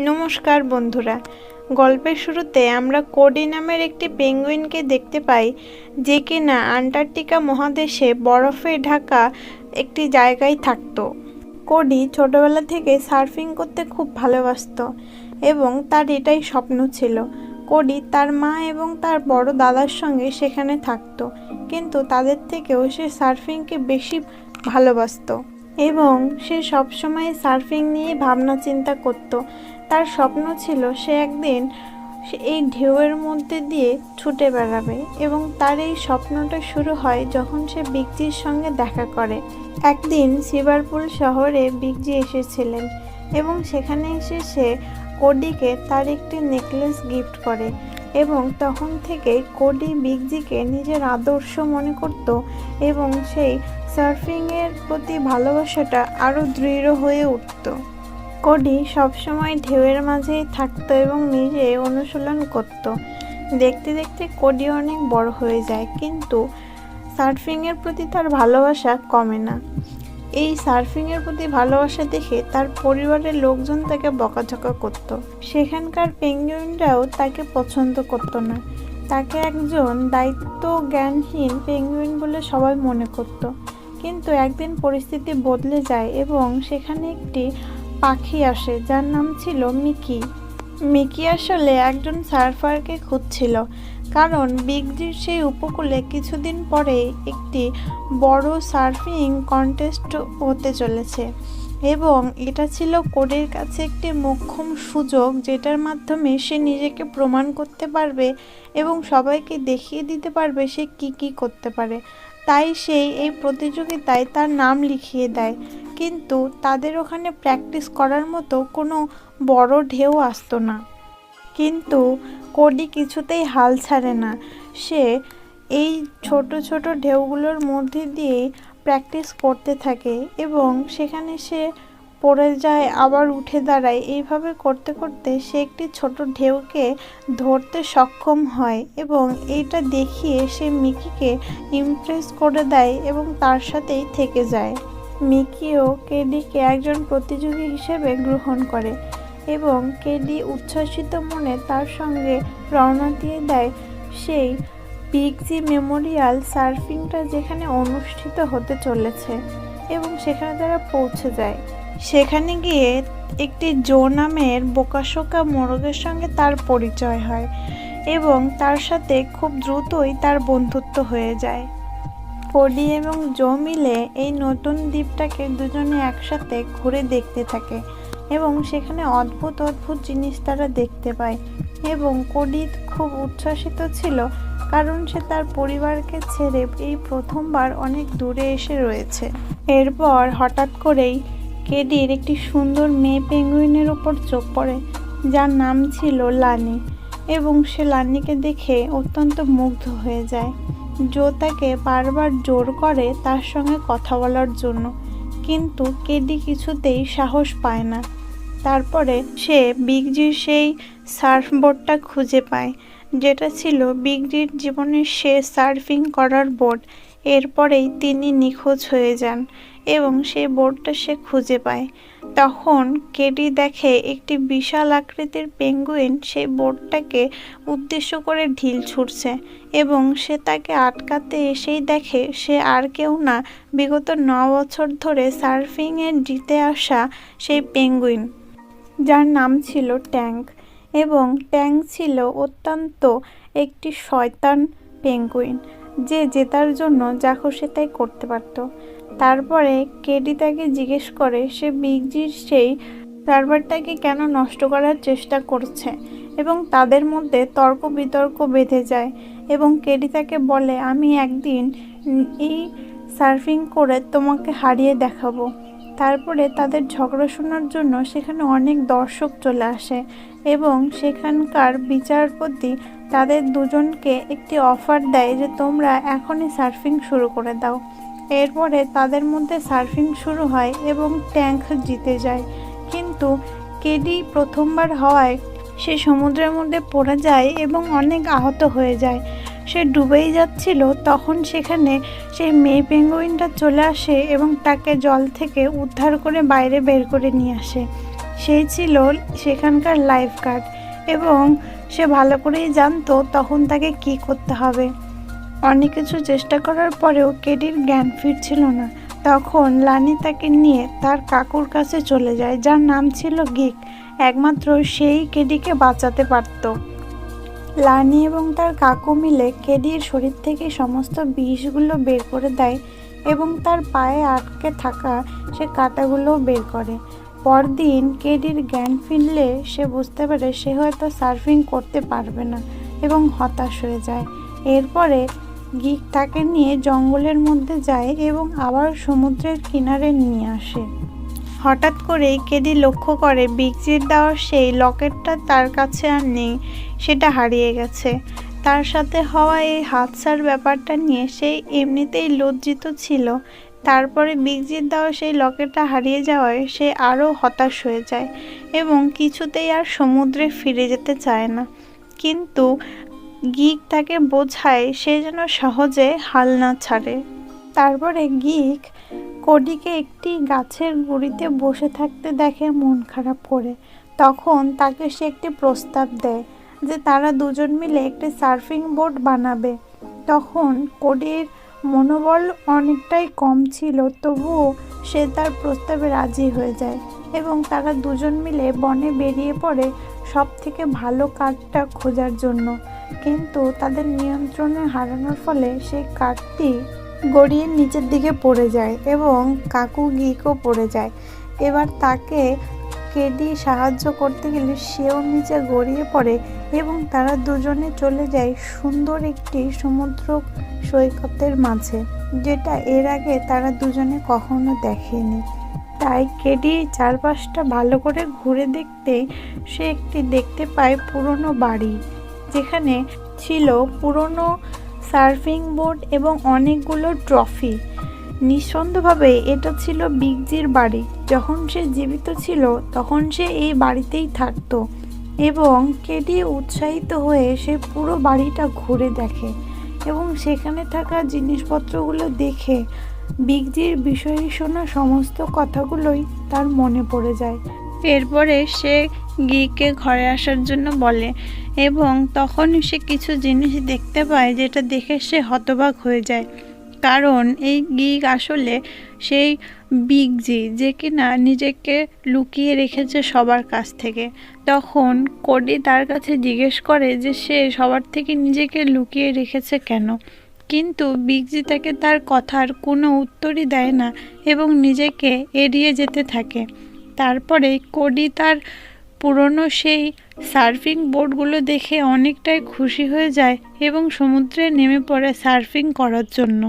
নমস্কার বন্ধুরা। গল্পের শুরুতে আমরা কোডি নামের একটি পেঙ্গুইনকে দেখতে পাই, যে কিনা আন্টার্কটিকা মহাদেশে বরফে ঢাকা একটি জায়গায় থাকতো। কোডি ছোটবেলা থেকে সার্ফিং করতে খুব ভালোবাসতো এবং তার এটাই স্বপ্ন ছিল। কোডি তার মা এবং তার বড় দাদার সঙ্গে সেখানে থাকতো, কিন্তু তাদের থেকেও সে সার্ফিংকে বেশি ভালোবাসতো। এবং সে সবসময় সার্ফিং নিয়ে ভাবনা চিন্তা করত। তার স্বপ্ন ছিল সে একদিন সে এই ঢেউয়ের মধ্যে দিয়ে ছুটে বেড়াবে এবং তার এই স্বপ্নটা শুরু হয় যখন সে বিগজির সঙ্গে দেখা করে। একদিন শিবারপুর শহরে বিগজি এসেছিলেন এবং সেখানে এসে সে কোডিকে তার একটি নেকলেস গিফট করে এবং তখন থেকে কোডি বিগজিকে নিজের আদর্শ মনে করত এবং সেই সার্ফিংয়ের প্রতি ভালোবাসাটা আরও দৃঢ় হয়ে উঠত। কোডি সবসময় ঢেউয়ের মাঝেই থাকতো এবং নিজে অনুশীলন করত। দেখতে দেখতে কোডি অনেক বড় হয়ে যায়, কিন্তু সার্ফিংয়ের প্রতি তার ভালোবাসা কমে না। এই সার্ফিংয়ের প্রতি ভালোবাসা দেখে তার পরিবারের লোকজন তাকে বকাঝকা করত। সেখানকার পেঙ্গুইনরাও তাকে পছন্দ করত না। তাকে একজন দায়িত্ব জ্ঞানহীন পেঙ্গুইন বলে সবাই মনে করত। কিন্তু একদিন পরিস্থিতি বদলে যায় এবং সেখানে একটি পাখি আসে, যার নাম ছিল মিকি। মিকি আসলে একজন সার্ফারকে খুঁজছিল, কারণ বিগজির সেই উপকূলে কিছুদিন পরে একটি বড় সার্ফিং কন্টেস্ট হতে চলেছে এবং এটা ছিল কোডের কাছে একটি মোক্ষম সুযোগ যেটার মাধ্যমে সে নিজেকে প্রমাণ করতে পারবে এবং সবাইকে দেখিয়ে দিতে পারবে সে কি কি করতে পারে। তাই সেই এই প্রতিযোগিতায় তার নাম লিখিয়ে দেয়। কিন্তু তাদের ওখানে প্র্যাকটিস করার মতো কোনো বড় ঢেউ আসতো না। কিন্তু কোডি কিছুতেই হাল ছাড়ে না। সে এই ছোট ছোট ঢেউগুলোর মধ্যে দিয়ে প্র্যাকটিস করতে থাকে এবং সেখানে সে পড়ে যায়, আবার উঠে দাঁড়ায়। এইভাবে করতে করতে সে একটি ছোট ঢেউকে ধরতে সক্ষম হয় এবং এইটা দেখিয়ে সে মিকিকে ইমপ্রেস করে দেয় এবং তার সাথেই থেকে যায়। মিকিও কেডিকে একজন প্রতিযোগী হিসেবে গ্রহণ করে এবং কেডি উচ্ছ্বাসিত মনে তার সঙ্গে রওনা দিয়ে দেয়। সেই বিগজি মেমোরিয়াল সার্ফিংটা যেখানে অনুষ্ঠিত হতে চলেছে এবং সেখানে তারা পৌঁছে যায়। সেখানে গিয়ে একটি জো নামের বোকাশোকা মোরগের সঙ্গে তার পরিচয় হয় এবং তার সাথে খুব দ্রুতই তার বন্ধুত্ব হয়ে যায়। কোডি এবং জো মিলে এই নতুন দ্বীপটাকে দুজনে একসাথে ঘুরে দেখতে থাকে এবং সেখানে অদ্ভুত অদ্ভুত জিনিস তারা দেখতে পায় এবং কোডি খুব উচ্ছ্বাসিত ছিল কারণ সে তার পরিবারকে ছেড়ে এই প্রথমবার অনেক দূরে এসে রয়েছে। এরপর হঠাৎ করেই কেডির একটি সুন্দর মেয়ে পেঙ্গুইনের ওপর চোখ পড়ে, যার নাম ছিল লানি এবং সে লানিকে দেখে অত্যন্ত মুগ্ধ হয়ে যায়। জো তাকে বারবার জোর করে তার সঙ্গে কথা বলার জন্য, কিন্তু কেডি কিছুতেই সাহস পায় না। তারপরে সে বিগজির সেই সার্ফবোর্ডটা খুঁজে পায়, যেটা ছিল বিগজির জীবনের শেষ সার্ফিং করার বোর্ড। এরপরেই তিনি নিখোঁজ হয়ে যান এবং সেই বোর্ডটা সে খুঁজে পায়। তখন কেডি দেখে একটি বিশাল আকৃতির পেঙ্গুইন সেই বোর্ডটাকে উদ্দেশ্য করে ঢিল ছুটছে এবং সে তাকে আটকাতে এসেই দেখে সে আর কেউ না, বিগত ন বছর ধরে সার্ফিংয়ে জিতে আসা সেই পেঙ্গুইন, যার নাম ছিল ট্যাঙ্ক এবং ট্যাঙ্ক ছিল অত্যন্ত একটি শয়তান পেঙ্গুইন। যে জেতার জন্য যা খুশি তাই করতে পারত। তারপরে কেডি তাকে জিজ্ঞেস করে, সে বিগজির সেই সার্ভারটাকে কেন নষ্ট করার চেষ্টা করছে? এবং তাদের মধ্যে তর্ক বিতর্ক বেঁধে যায় এবং কেডি তাকে বলে, আমি একদিন এই সার্ফিং করে তোমাকে হারিয়ে দেখাবো। তারপরে তাদের ঝগড়া শোনার জন্য সেখানে অনেক দর্শক চলে আসে। এবং সেখানকার বিচারপতি তাদের দুজনকে একটি অফার দেয় যে তোমরা এখনই সার্ফিং শুরু করে দাও। এরপরে তাদের মধ্যে সার্ফিং শুরু হয় এবং ট্যাঙ্ক জিতে যায়। কিন্তু কেডি প্রথমবার হওয়ায় সে সমুদ্রের মধ্যে পড়ে যায় এবং অনেক আহত হয়ে যায়। সে ডুবেই যাচ্ছিল, তখন সেখানে সেই মেয়ে পেঙ্গুইনটা চলে আসে এবং তাকে জল থেকে উদ্ধার করে বাইরে বের করে নিয়ে আসে। সেই ছিল সেখানকার লাইফ গার্ড এবং সে ভালো করেই জানতো তখন তাকে কি করতে হবে। অনেক কিছু চেষ্টা করার পরেও কেডির জ্ঞান ফিরছিল না। তখন লানি তাকে নিয়ে তার কাকুর কাছে চলে যায়, যার নাম ছিল গিক। একমাত্র সেই কেডিকে বাঁচাতে পারত। লানি এবং তার কাকু মিলে কেডির শরীর থেকে সমস্ত বিষগুলো বের করে দেয় এবং তার পায়ে আটকে থাকা সে কাঁটাগুলোও বের করে। পরদিন কেডির জ্ঞান ফিরলে সে বুঝতে পারে সে হয়তো সার্ফিং করতে পারবে না এবং হতাশ হয়ে যায়। এরপরে গিক তাকে নিয়ে জঙ্গলের মধ্যে যায় এবং আবার সমুদ্রের কিনারে নিয়ে আসে। হঠাৎ করেই কেডি লক্ষ্য করে বিগজির দেওয়ার সেই লকেটটা তার কাছে আর নেই, সেটা হারিয়ে গেছে। তার সাথে হওয়া এই হাদসার ব্যাপারটা নিয়ে সেই এমনিতেই লজ্জিত ছিল। তারপরে বিগজির দাও সেই লকেটটা হারিয়ে যাওয়ায় সে আরও হতাশ হয়ে যায় এবং কিছুতেই আর সমুদ্রে ফিরে যেতে চায় না। কিন্তু গিক তাকে বোঝায় সে যেন সহজে হাল না ছাড়ে। তারপরে গিক কোডিকে একটি গাছের গুঁড়িতে বসে থাকতে দেখে মন খারাপ করে। তখন তাকে সে একটি প্রস্তাব দেয় যে তারা দুজন মিলে একটি সার্ফিং বোট বানাবে। তখন কোডির মনোবল অনেকটাই কম ছিল, তবুও সে তার প্রস্তাবে রাজি হয়ে যায় এবং তারা দুজন মিলে বনে বেরিয়ে পড়ে সব থেকে ভালো কাঠটা খোঁজার জন্য। কিন্তু তাদের নিয়ন্ত্রণে হারানোর ফলে সেই কাঠটি গড়িয়ে নিচের দিকে পড়ে যায় এবং কাকু গিকও পড়ে যায়। এবার তাকে কেডি সাহায্য করতে গেলে সেও নিচে গড়িয়ে পড়ে এবং তারা দুজনে চলে যায় সুন্দর একটি সমুদ্র সৈকতের মাঝে, যেটা এর আগে তারা দুজনে কখনো দেখেনি। তাই কেডি চারপাশটা ভালো করে ঘুরে দেখতে, সে একটি দেখতে পায় পুরনো বাড়ি, যেখানে ছিল পুরনো সার্ফিং বোর্ড এবং অনেকগুলো ট্রফি। নিঃসন্দেহভাবে এটা ছিল বিগজির বাড়ি। যখন সে জীবিত ছিল, তখন সে এই বাড়িতেই থাকতো এবং কেডি উৎসাহিত হয়ে সে পুরো বাড়িটা ঘুরে দেখে এবং সেখানে থাকা জিনিসপত্রগুলো দেখে বিগজির বিষয়ে শোনা সমস্ত কথাগুলোই তার মনে পড়ে যায়। এরপরে সে গিকে ঘরে আসার জন্য বলে এবং তখন সে কিছু জিনিস দেখতে পায় যেটা দেখে সে হতবাক হয়ে যায়। কারণ এই গিগ আসলে সেই বিগ জি, যে কিনা নিজেকে লুকিয়ে রেখেছে সবার কাছ থেকে। তখন কোডি তার কাছে জিজ্ঞেস করে যে সে সবার থেকে নিজেকে লুকিয়ে রেখেছে কেন? কিন্তু বিগজি তাকে তার কথার কোনো উত্তরই দেয় না এবং নিজেকে এড়িয়ে যেতে থাকে। তারপরে কোডি তার পুরনো সেই সার্ফিং বোর্ডগুলো দেখে অনেকটাই খুশি হয়ে যায় এবং সমুদ্রে নেমে পড়ে সার্ফিং করার জন্য।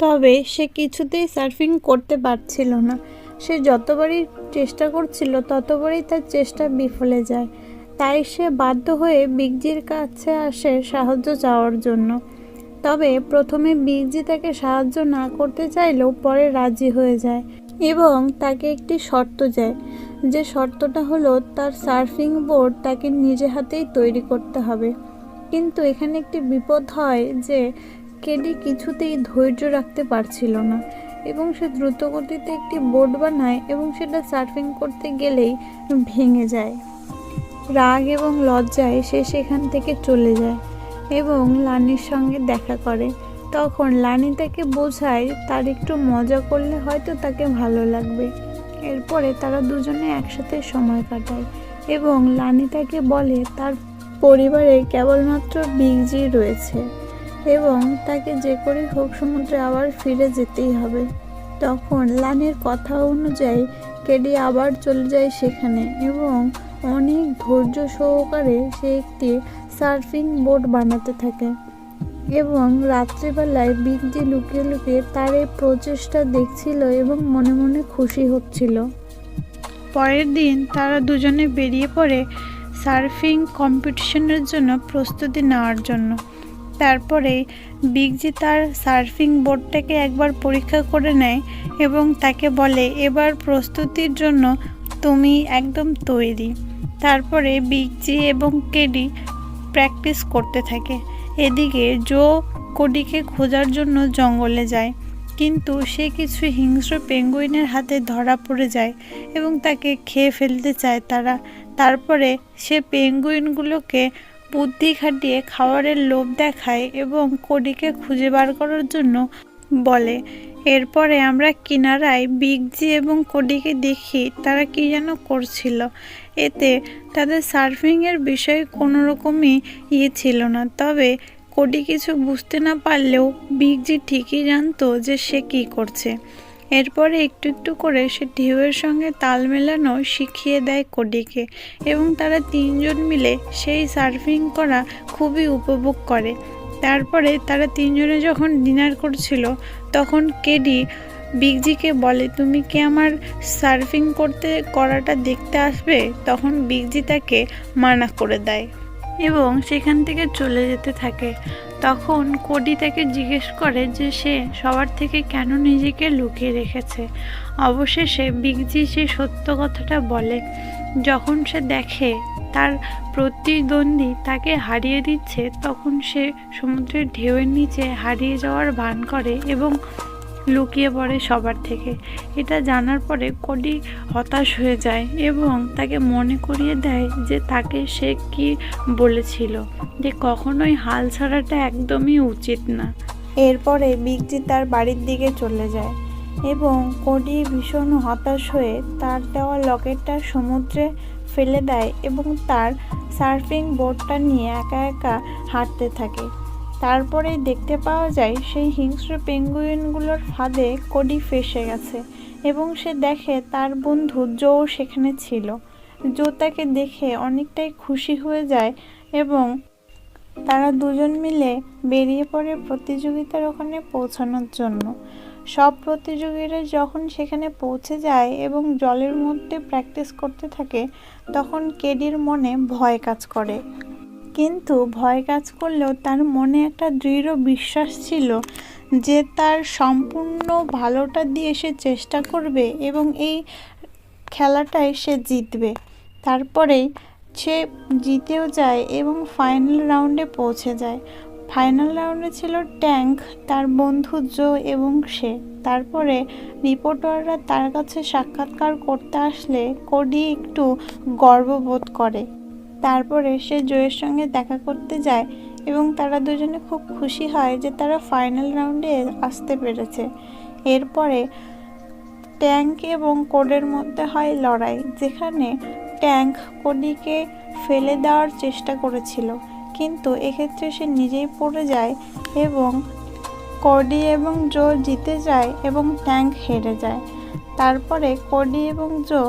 তবে সে কিছুতেই সার্ফিং করতে পারছিল না। সে যতবারই চেষ্টা করছিল, ততবারই তার চেষ্টা বিফলে যায়। তাই সে বাধ্য হয়ে বিগজির কাছে আসে সাহায্য চাওয়ার জন্য। তবে প্রথমে বিগজি তাকে সাহায্য না করতে চাইলেও পরে রাজি হয়ে যায় এবং তাকে একটি শর্ত যায় যে শর্তটা হলো, তার সার্ফিং বোর্ড তাকে নিজে হাতেই তৈরি করতে হবে। কিন্তু এখানে একটি বিপদ হয় যে কেডি কিছুতেই ধৈর্য রাখতে পারছিল না এবং সে দ্রুতগতিতে একটি বোর্ড বানায় এবং সেটা সার্ফিং করতে গেলেই ভেঙে যায়। রাগ এবং লজ্জায় সে সেখান থেকে চলে যায় এবং লানির সঙ্গে দেখা করে। তখন লানি তাকে বোঝায়, তার একটু মজা করলে হয়তো তাকে ভালো লাগবে। এরপরে তারা দুজনে একসাথে সময় কাটায় এবং লানি তাকে বলে, তার পরিবারে কেবলমাত্র বিগজি রয়েছে। এবং তাকে যে করে হোক সমুদ্রে আবার ফিরে যেতেই হবে। তখন লানের কথা অনুযায়ী কেডি আবার চলে যায় সেখানে এবং অনেক ধৈর্য সহকারে সে একটি সার্ফিং বোট বানাতে থাকে এবং রাত্রিবেলায় বিগজি লুকিয়ে লুকিয়ে তার এই প্রচেষ্টা দেখছিল এবং মনে মনে খুশি হচ্ছিল। পরের দিন তারা দুজনে বেরিয়ে পড়ে সার্ফিং কম্পিটিশনের জন্য প্রস্তুতি নেওয়ার জন্য। তারপরে বিগজি তার সার্ফিং বোর্ডটাকে একবার পরীক্ষা করে নেয় এবং তাকে বলে, এবার প্রস্তুতির জন্য তুমি একদম তৈরি। তারপরে বিগজি এবং কেডি প্র্যাকটিস করতে থাকে। এদিকে জো কোডিকে খোঁজার জন্য জঙ্গলে যায়, কিন্তু সে কিছু হিংস্র পেঙ্গুইনের হাতে ধরা পড়ে যায় এবং তাকে খেয়ে ফেলতে চায় তারা। তারপরে সে পেঙ্গুইনগুলোকে বুদ্ধি খাটিয়ে খাবারের লোভ দেখায় এবং কোডিকে খুঁজে বার করার জন্য বলে। এরপরে আমরা কিনারায় বিগজি এবং কোডিকে দেখি তারা কি যেন করছিল। এতে তাদের সার্ফিংয়ের বিষয়ে কোনো রকমই ইয়ে ছিল না। তবে কোডি কিছু বুঝতে না পারলেও বিগজি ঠিকই জানতো যে সে কি করছে। এরপরে একটু একটু করে সে ঢেউয়ের সঙ্গে তাল মেলানো শিখিয়ে দেয় কোডিকে এবং তারা তিনজন মিলে সেই সার্ফিং করা খুবই উপভোগ করে। তারপরে তারা তিনজনে যখন ডিনার করছিল, তখন কেডি বিগজিকে বলে, তুমি কি আমার সার্ফিং করতে, করাটা দেখতে আসবে? তখন বিগজি তাকে মানা করে দেয় এবং সেখান থেকে চলে যেতে থাকে। তখন কোডি তাকে জিজ্ঞেস করে যে সে সবার থেকে কেন নিজেকে লুকিয়ে রেখেছে। অবশেষে বিগজি সে সত্য কথাটা বলে। যখন সে দেখে তার প্রতিদ্বন্দ্বী তাকে হারিয়ে দিচ্ছে, তখন সে সমুদ্রের ঢেউয়ের নিচে হারিয়ে যাওয়ার ভান করে এবং লুকিয়ে পড়ে সবার থেকে। এটা জানার পরে কডি হতাশ হয়ে যায় এবং তাকে মনে করিয়ে দেয় যে তাকে সে কি বলেছিল, যে কখনোই হাল ছাড়াটা একদমই উচিত না। এরপরে বিগজি তার বাড়ির দিকে চলে যায় এবং কোডি ভীষণ হতাশ হয়ে তার দেওয়া লকেটটা সমুদ্রে ফেলে দেয় এবং তার সার্ফিং বোর্ডটা নিয়ে একা একা হাঁটতে থাকে। তারপরে দেখতে পাওয়া যায় সেই হিংস্র পেঙ্গুইনগুলোর ফাঁদে কোডি ফেসে গেছে এবং সে দেখে তার বন্ধু জো সেখানে ছিল। জো তাকে দেখে অনেকটাই খুশি হয়ে যায় এবং তারা দুজন মিলে বেরিয়ে পড়ে প্রতিযোগিতার ওখানে পৌঁছানোর জন্য। সব প্রতিযোগীরা যখন সেখানে পৌঁছে যায় এবং জলের মধ্যে প্র্যাকটিস করতে থাকে, তখন কেডির মনে ভয় কাজ করে। কিন্তু ভয় কাজ করলেও তার মনে একটা দৃঢ় বিশ্বাস ছিল যে তার সম্পূর্ণ ভালোটা দিয়ে সে চেষ্টা করবে এবং এই খেলাটায় সে জিতবে। তারপরেই সে জিতেও যায় এবং ফাইনাল রাউন্ডে পৌঁছে যায়। ফাইনাল রাউন্ডে ছিল ট্যাঙ্ক তার বন্ধু জো এবং সে। তারপরে রিপোর্টাররা তার কাছে সাক্ষাৎকার করতে আসলে কোডি একটু গর্ববোধ করে। তারপরে সে জয়ের সঙ্গে দেখা করতে যায় এবং তারা দুজনে খুব খুশি হয় যে তারা ফাইনাল রাউন্ডে আসতে পেরেছে। এরপরে ট্যাঙ্ক এবং কোডের মধ্যে হয় লড়াই, যেখানে ট্যাঙ্ক কোডিকে ফেলে দেওয়ার চেষ্টা করেছিল, কিন্তু এক্ষেত্রে সে নিজেই পড়ে যায় এবং কোডি এবং জো জিতে যায় এবং ট্যাঙ্ক হেরে যায়। তারপরে কোডি এবং জো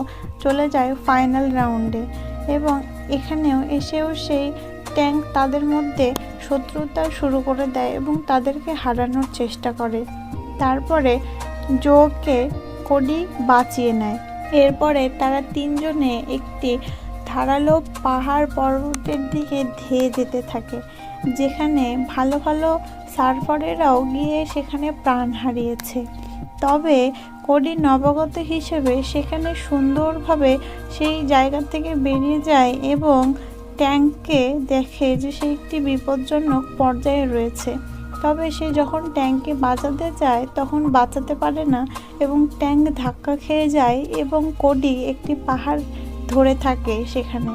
চলে যায় ফাইনাল রাউন্ডে এবং এখানেও এসেও সেই ট্যাঙ্ক তাদের মধ্যে শত্রুতা শুরু করে দেয় এবং তাদেরকে হারানোর চেষ্টা করে। তারপরে জোকে কোডি বাঁচিয়ে নেয়। এরপরে তারা তিনজনে একটি ধারালো পাহাড় পর্বতের দিকে ধেয়ে যেতে থাকে, যেখানে ভালো ভালো সার্ফারেরাও গিয়ে সেখানে প্রাণ হারিয়েছে। তবে কোডি নবাগত হিসেবে সেখানে সুন্দরভাবে সেই জায়গা থেকে বেরিয়ে যায় এবং ট্যাঙ্ককে দেখে যে সে একটি বিপজ্জনক পর্যায়ে রয়েছে। তবে সে যখন ট্যাঙ্কে বাঁচাতে যায়, তখন বাঁচাতে পারে না এবং ট্যাঙ্ক ধাক্কা খেয়ে যায় এবং কোডি একটি পাহাড় ধরে থাকে সেখানে।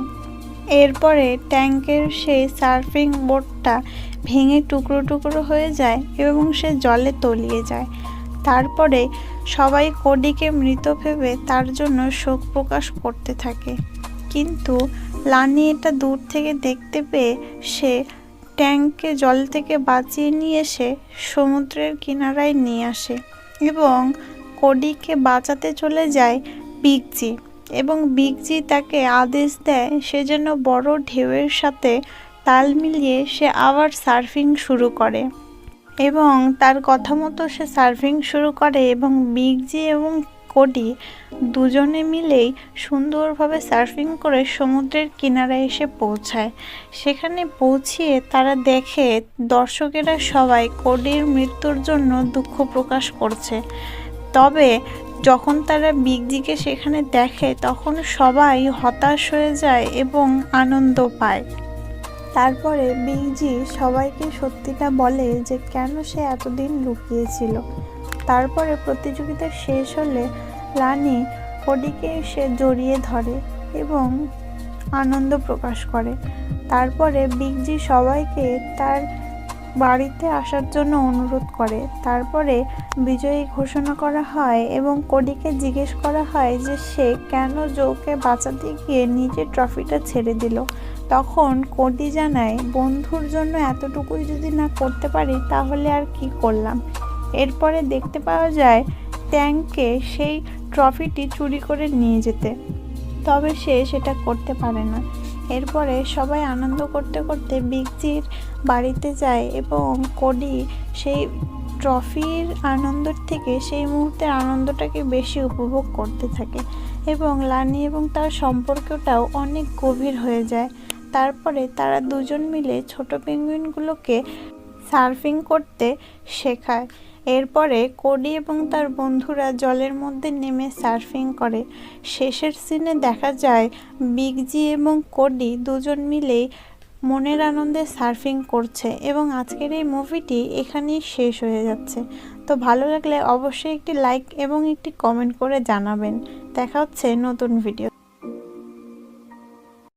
এরপরে ট্যাঙ্কের সেই সার্ফিং বোটটা ভেঙে টুকরো টুকরো হয়ে যায় এবং সে জলে তলিয়ে যায়। তারপরে সবাই কোডিকে মৃত ভেবে তার জন্য শোক প্রকাশ করতে থাকে। কিন্তু লানি এটা দূর থেকে দেখতে পেয়ে সে ট্যাঙ্ককে জল থেকে বাঁচিয়ে নিয়ে এসে সমুদ্রের কিনারায় নিয়ে আসে এবং কোডিকে বাঁচাতে চলে যায় বিগজি এবং বিগজি তাকে আদেশ দেয় সে যেন বড় ঢেউয়ের সাথে তাল মিলিয়ে সে আবার সার্ফিং শুরু করে। এবং তার কথা মতো সে সার্ফিং শুরু করে এবং বিগজি এবং কোডি দুজনে মিলেই সুন্দরভাবে সার্ফিং করে সমুদ্রের কিনারে এসে পৌঁছায়। সেখানে পৌঁছিয়ে তারা দেখে দর্শকেরা সবাই কোডির মৃত্যুর জন্য দুঃখ প্রকাশ করছে। তবে যখন তারা বিগজিকে সেখানে দেখে, তখন সবাই হতাশ হয়ে যায় এবং আনন্দ পায়। তারপরে বিগজি সবাইকে সত্যিটা বলে যে কেন সে এতদিন লুকিয়েছিল। তারপরে প্রতিযোগিতা শেষ হলে রানী হডিকে সে জড়িয়ে ধরে এবং আনন্দ প্রকাশ করে। তারপরে বিগজি সবাইকে তার বাড়িতে আসার জন্য অনুরোধ করে। তারপরে বিজয়ী ঘোষণা করা হয় এবং কোডিকে জিজ্ঞেস করা হয় যে সে কেন জোকে বাঁচাতে গিয়ে নিজের ট্রফিটা ছেড়ে দিল। তখন কোডি জানায়, বন্ধুর জন্য এতটুকুই যদি না করতে পারি তাহলে আর কি করলাম? এরপরে দেখতে পাওয়া যায় ট্যাঙ্ককে সেই ট্রফিটি চুরি করে নিয়ে যেতে। তবে সে সেটা করতে পারে না। এরপরে সবাই আনন্দ করতে করতে বিগজির বাড়িতে যায় এবং কোডি সেই ট্রফির আনন্দের থেকে সেই মুহূর্তের আনন্দটাকে বেশি উপভোগ করতে থাকে এবং লানি এবং তার সম্পর্কটাও অনেক গভীর হয়ে যায়। তারপরে তারা দুজন মিলে ছোট পেঙ্গুইনগুলোকে সার্ফিং করতে শেখায়। এরপরে কোডি এবং তার বন্ধুরা জলের মধ্যে নেমে সার্ফিং করে। শেষের সিনে দেখা যায়, বিগজি এবং কোডি দুজন মিলেই মনের আনন্দে সার্ফিং করছে এবং আজকের এই মুভিটি এখানেই শেষ হয়ে যাচ্ছে। তো ভালো লাগলে অবশ্যই একটি লাইক এবং একটি কমেন্ট করে জানাবেন। দেখা হচ্ছে নতুন ভিডিও